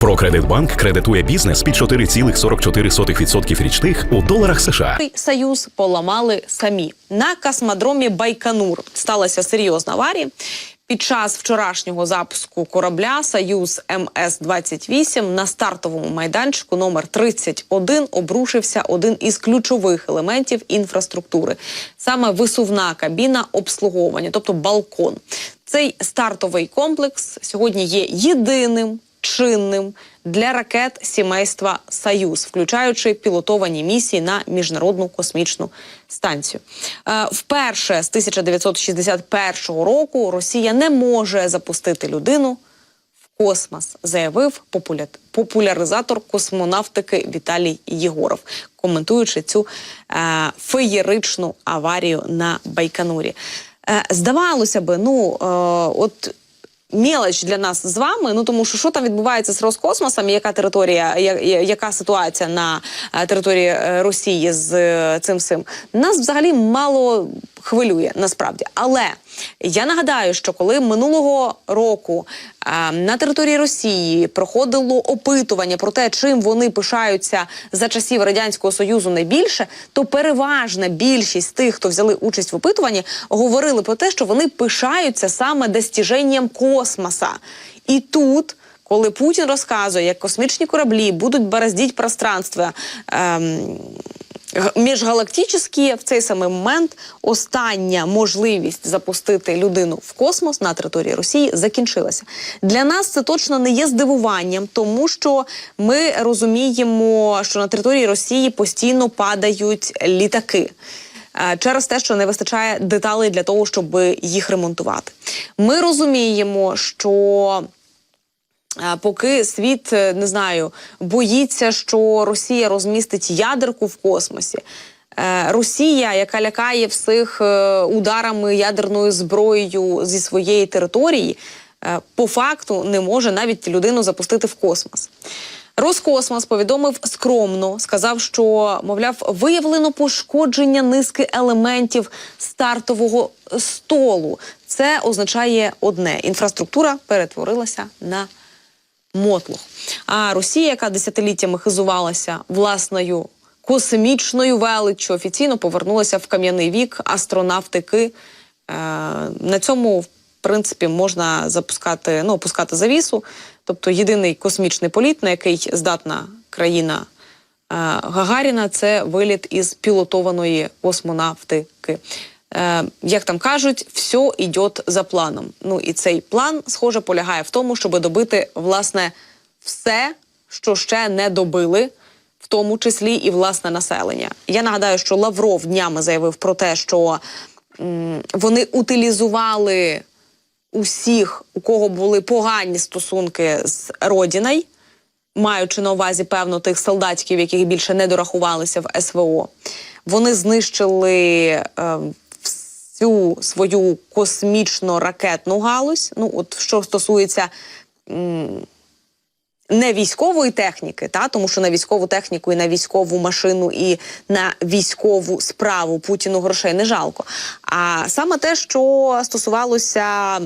Прокредитбанк кредитує бізнес під 4,44% річних у доларах США. Союз поламали самі на космодромі Байконур. Сталася серйозна аварія. Під час вчорашнього запуску корабля Союз МС 28 на стартовому майданчику номер 31 обрушився один із ключових елементів інфраструктури, саме висувна кабіна обслуговування, тобто балкон. Цей стартовий комплекс сьогодні є єдиним чинним для ракет сімейства Союз, включаючи пілотовані місії на міжнародну космічну станцію. Е, вперше з 1961 року Росія не може запустити людину в космос, заявив популя... популяризатор космонавтики Віталій Єгоров, коментуючи цю е, феєричну аварію на Байконурі. Е, здавалося би, ну от мелоч для нас з вами. Ну тому що що там відбувається з Роскосмосом, яка територія, я- я- яка ситуація на е, території е, Росії з е, цим всім, нас взагалі мало хвилює насправді. Але я нагадаю, що коли минулого року е, на території Росії проходило опитування про те, чим вони пишаються за часів радянського союзу найбільше, то переважна більшість тих, хто взяли участь в опитуванні, говорили про те, що вони пишаються саме достіженням космоса. І тут. Коли Путін розказує, як космічні кораблі будуть бороздіть пространство ем, міжгалактичні, в цей самий момент остання можливість запустити людину в космос на території Росії закінчилася. Для нас це точно не є здивуванням, тому що ми розуміємо, що на території Росії постійно падають літаки. е, Через те, що не вистачає деталей для того, щоб їх ремонтувати, ми розуміємо, що Поки світ е, не знаю, боїться, що Росія розмістить ядерку в космосі. е, Росія, яка лякає всіх е, ударами ядерною зброєю зі своєї території, по факту не може навіть людину запустити в космос. Роскосмос повідомив скромно, сказав, що мовляв, виявлено пошкодження низки елементів стартового столу. Це означає одне: інфраструктура перетворилася на мотлох. А Росія, яка десятиліттями хизувалася власною космічною величчю, офіційно повернулася в кам'яний вік астронавтики. Е, на цьому, в принципі, можна запускати, ну, опускати завісу. Тобто єдиний космічний політ, на який здатна країна е, Гагаріна, це виліт із пілотованої космонавтики. Е, як там кажуть, все йде за планом. Ну і цей план, схоже, полягає в тому, щоб добити власне все, що ще не добили, в тому числі і власне населення. Я нагадаю, що Лавров днями заявив про те, що м, вони утилізували усіх, у кого були погані стосунки з родіною, маючи на увазі певно тих солдатиків, яких більше не дорахувалися в СВО. Вони знищили е, всю свою космічно-ракетну галузь. Ну, от що стосується не військової техніки, та тому що на військову техніку і на військову машину, і на військову справу Путіну грошей не жалко. А саме те, що стосувалося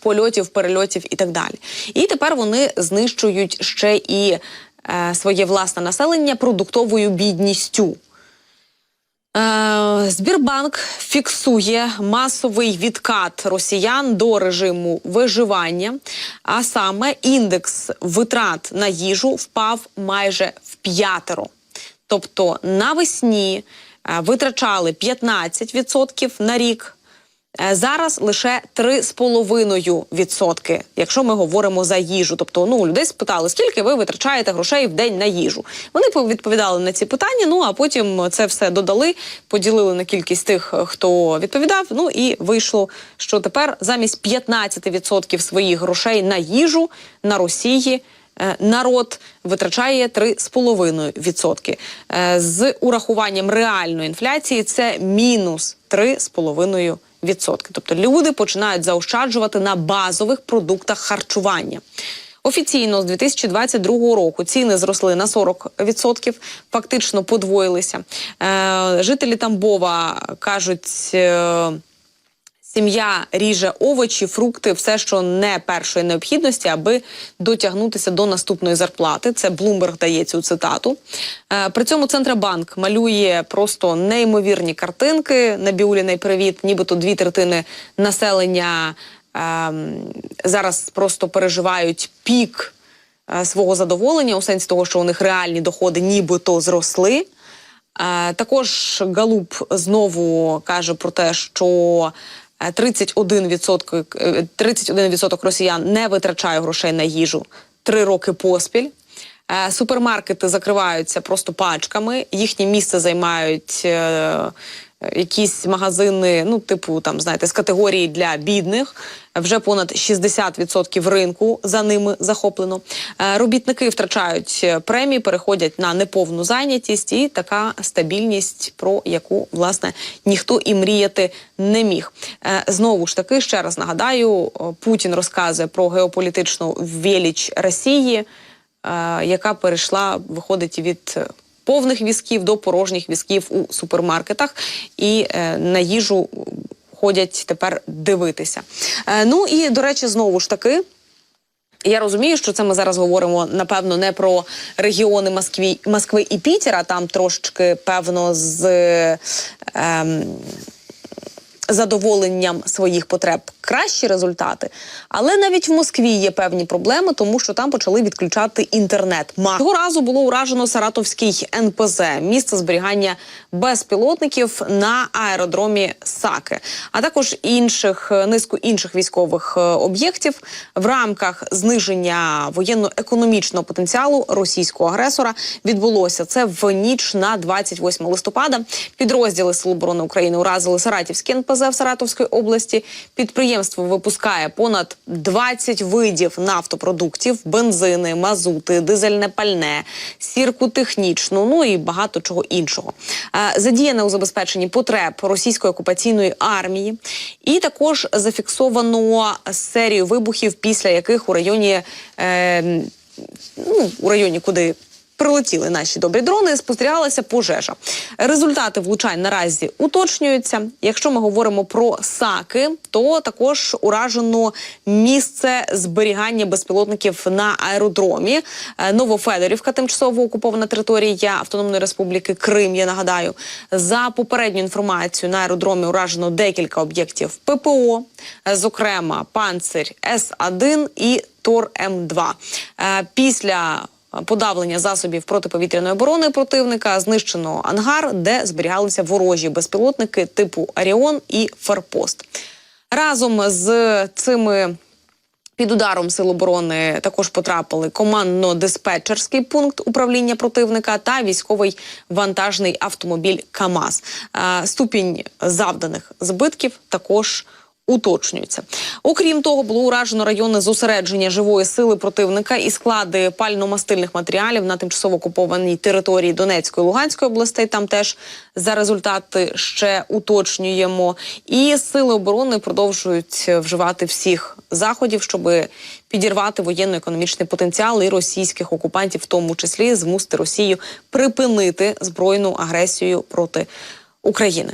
польотів, перельотів і так далі. І тепер вони знищують ще і е, своє власне населення продуктовою бідністю. Е, Збірбанк фіксує масовий відкат росіян до режиму виживання, а саме індекс витрат на їжу впав майже в п'ятеро. Тобто навесні е, витрачали 15% на рік. Е, Зараз лише 3,5%, якщо ми говоримо за їжу. Тобто, ну людей спитали, скільки ви витрачаєте грошей в день на їжу. Вони пов- відповідали на ці питання. Ну а потім це все додали, поділили на кількість тих, хто відповідав. Ну і вийшло, що тепер замість 15% своїх грошей на їжу на Росії. е, Народ витрачає 3,5%. Е, З урахуванням реальної інфляції це мінус 3,5%. Тобто люди починають заощаджувати на базових продуктах харчування. Офіційно з 2022 року ціни зросли на 40%, фактично подвоїлися. Е, жителі Тамбова кажуть. Сім'я ріже овочі, фрукти, все, що не першої необхідності, аби дотягнутися до наступної зарплати. Це Блумберг дає цю цитату. Е, При цьому Центробанк малює просто неймовірні картинки. Набіуліний привіт, нібито дві третини населення ем, зараз просто переживають пік е, свого задоволення, у сенсі того, що у них реальні доходи нібито зросли. Е, Також Галуп знову каже про те, що 31%, е, 31% росіян не витрачає грошей на їжу три роки поспіль. Е, Супермаркети закриваються просто пачками. Їхнє місце займають е, якісь магазини, ну, типу, там, знаєте, з категорії для бідних. Вже понад 60% ринку за ними захоплено. Е, Робітники втрачають е, премії, переходять на неповну зайнятість, і така стабільність, про яку власне ніхто і мріяти не міг. Е, Знову ж таки, ще раз нагадаю, Путін розказує про геополітичну веліч Росії, е, яка перейшла, виходить від. Повних візків до порожніх візків у супермаркетах і е, на їжу ходять тепер дивитися. Е, ну і до речі, знову ж таки. Я розумію, що це ми зараз говоримо напевно не про регіони Москві, Москви і Пітера. Там трошечки певно з ем, задоволенням своїх потреб кращі результати. Але навіть в Москві є певні проблеми, тому що там почали відключати інтернет. Цього разу було уражено Саратовський НПЗ, місце зберігання безпілотників на аеродромі Саки, а також інших низку інших військових е, об'єктів в рамках зниження воєнно-економічного потенціалу російського агресора відбулося це в ніч на 28 листопада. Підрозділи Сил оборони України уразили Саратівське НПЗ в Саратовській області. Підприємство випускає понад 20 видів нафтопродуктів, бензини, мазути, дизельне пальне, сірку технічну, ну і багато чого іншого. Е, Задіяне у забезпеченні потреб російської окупаційної армії, і також зафіксовано серію вибухів, після яких у районі. Е, ну, у районі, куди прилетіли наші добрі дрони, спостерігалася пожежа. Результати влучань наразі уточнюються. Якщо ми говоримо про саки, то також уражено місце зберігання безпілотників на аеродромі. Е, Новофедорівка, тимчасово окупована територія Автономної Республіки Крим. Я нагадаю, за попередню інформацію на аеродромі уражено декілька об'єктів ППО, е, зокрема панцир С-1 і Тор М2. Е, Після подавлення засобів протиповітряної оборони противника знищено ангар, де зберігалися ворожі безпілотники типу Аріон і Форпост. Разом з цими під ударом сил оборони також потрапили командно-диспетчерський пункт управління противника та військовий вантажний автомобіль КАМАЗ. Е, Ступінь завданих збитків також. Уточнюється. Окрім того, було уражено райони зосередження живої сили противника і склади пально-мастильних матеріалів на тимчасово окупованій території Донецької і Луганської областей. Там теж за результати ще уточнюємо. І сили оборони продовжують вживати всіх заходів, щоб підірвати воєнно-економічний потенціал і російських окупантів, в тому числі змусити Росію припинити збройну агресію проти України.